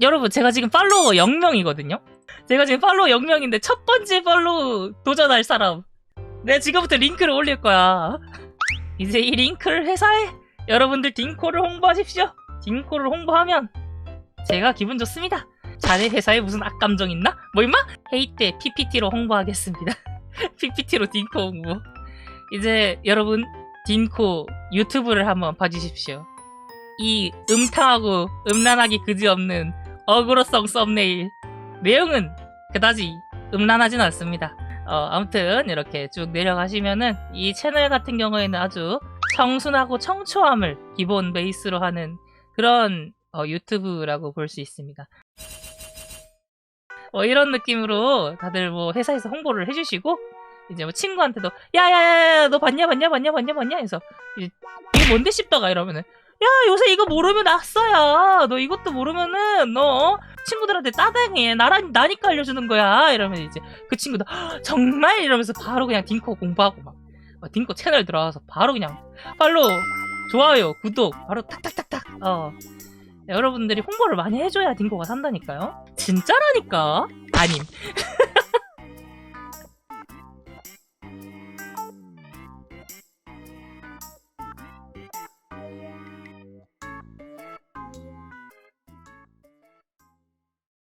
여러분 제가 지금 팔로워 0명이거든요. 제가 지금 팔로워 0명인데 첫 번째 팔로우 도전할 사람. 내가 지금부터 링크를 올릴 거야. 이제 이 링크를 회사에 여러분들 딩코를 홍보하십시오. 딩코를 홍보하면 제가 기분 좋습니다. 자네 회사에 무슨 악감정 있나? 뭐 임마? 회의 때 PPT로 홍보하겠습니다. PPT로 딩코 홍보. 이제 여러분 딩코 유튜브를 한번 봐주십시오. 이 음탕하고 음란하기 그지없는 어그로성 썸네일 내용은 그다지 음란하진 않습니다. 어, 아무튼 이렇게 쭉 내려가시면은 이 채널 같은 경우에는 아주 청순하고 청초함을 기본 베이스로 하는 그런 어, 유튜브라고 볼 수 있습니다. 뭐 이런 느낌으로 다들 뭐 회사에서 홍보를 해주시고 이제 뭐 친구한테도 야야야야 너 봤냐 봤냐 봤냐 봤냐 봤냐 해서 이게 뭔데 싶다가 이러면은 야 요새 이거 모르면 낙서야. 너 이것도 모르면은 너 친구들한테 따당해. 나랑 나니까 알려주는 거야. 이러면 이제 그 친구도 "헉, 정말? 이러면서 바로 그냥 딩코 공부하고 막 어, 딩코 채널 들어가서 바로 그냥 팔로우 좋아요 구독 바로 탁탁탁탁. 어. 여러분들이 홍보를 많이 해줘야 딩코가 산다니까요. 진짜라니까. 아님